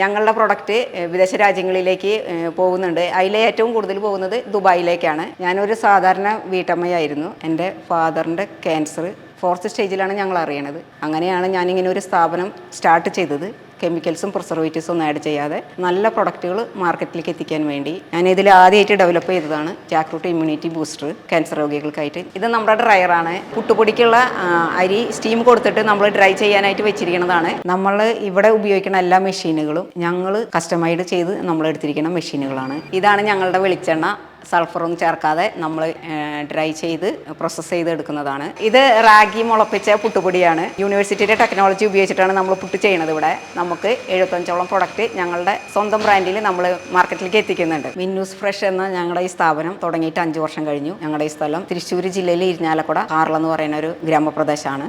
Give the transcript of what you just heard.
ഞങ്ങളുടെ പ്രൊഡക്റ്റ് വിദേശ രാജ്യങ്ങളിലേക്ക് പോകുന്നുണ്ട്. അതിലെ ഏറ്റവും കൂടുതൽ പോകുന്നത് ദുബായിലേക്കാണ്. ഞാനൊരു സാധാരണ വീട്ടമ്മയായിരുന്നു. എന്റെ ഫാദറിന്റെ ക്യാൻസർ ഫോർത്ത് സ്റ്റേജിലാണ് ഞങ്ങൾ അറിയണത്. അങ്ങനെയാണ് ഞാനിങ്ങനെ ഒരു സ്ഥാപനം സ്റ്റാർട്ട് ചെയ്തത്. കെമിക്കൽസും പ്രിസർവേറ്റീവ്സും ഒന്നും ആഡ് ചെയ്യാതെ നല്ല പ്രൊഡക്റ്റുകൾ മാർക്കറ്റിലേക്ക് എത്തിക്കാൻ വേണ്ടി ഞാൻ ഇതിൽ ആദ്യമായിട്ട് ഡെവലപ്പ് ചെയ്തതാണ് ജാക്രൂട്ട് ഇമ്മ്യൂണിറ്റി ബൂസ്റ്റർ ക്യാൻസർ രോഗികൾക്കായിട്ട്. ഇത് നമ്മുടെ ഡ്രയറാണ് പുട്ടുപൊടിക്കുള്ള അരി സ്റ്റീം കൊടുത്തിട്ട് നമ്മൾ ഡ്രൈ ചെയ്യാനായിട്ട് വെച്ചിരിക്കുന്നതാണ്. നമ്മൾ ഇവിടെ ഉപയോഗിക്കുന്ന എല്ലാ മെഷീനുകളും ഞങ്ങൾ കസ്റ്റമൈഡ് ചെയ്ത് നമ്മൾ എടുത്തിരിക്കുന്ന മെഷീനുകളാണ് ഇതാണ് ഞങ്ങളുടെ വെളിച്ചെണ്ണ. സൾഫറൊന്നും ചേർക്കാതെ നമ്മൾ ഡ്രൈ ചെയ്ത് പ്രോസസ്സ് ചെയ്ത് എടുക്കുന്നതാണ് ഇത് റാഗി മുളപ്പിച്ച പുട്ടുപൊടിയാണ്. യൂണിവേഴ്സിറ്റിയുടെ ടെക്നോളജി ഉപയോഗിച്ചിട്ടാണ് നമ്മൾ പുട്ട് ചെയ്യുന്നത് ഇവിടെ. നമുക്ക് എഴുപത്തഞ്ചോളം പ്രൊഡക്റ്റ് ഞങ്ങളുടെ സ്വന്തം ബ്രാൻഡിൽ നമ്മൾ മാർക്കറ്റിലേക്ക് എത്തിക്കുന്നുണ്ട്. മിന്നൂസ് ഫ്രഷ് എന്ന ഞങ്ങളുടെ ഈ സ്ഥാപനം തുടങ്ങിയിട്ട് അഞ്ച് വർഷം കഴിഞ്ഞു. ഞങ്ങളുടെ ഈ സ്ഥലം തൃശ്ശൂർ ജില്ലയിലെ ഇരിഞ്ഞാലക്കുട കാർളെന്ന് പറയുന്ന ഒരു ഗ്രാമപ്രദേശമാണ്.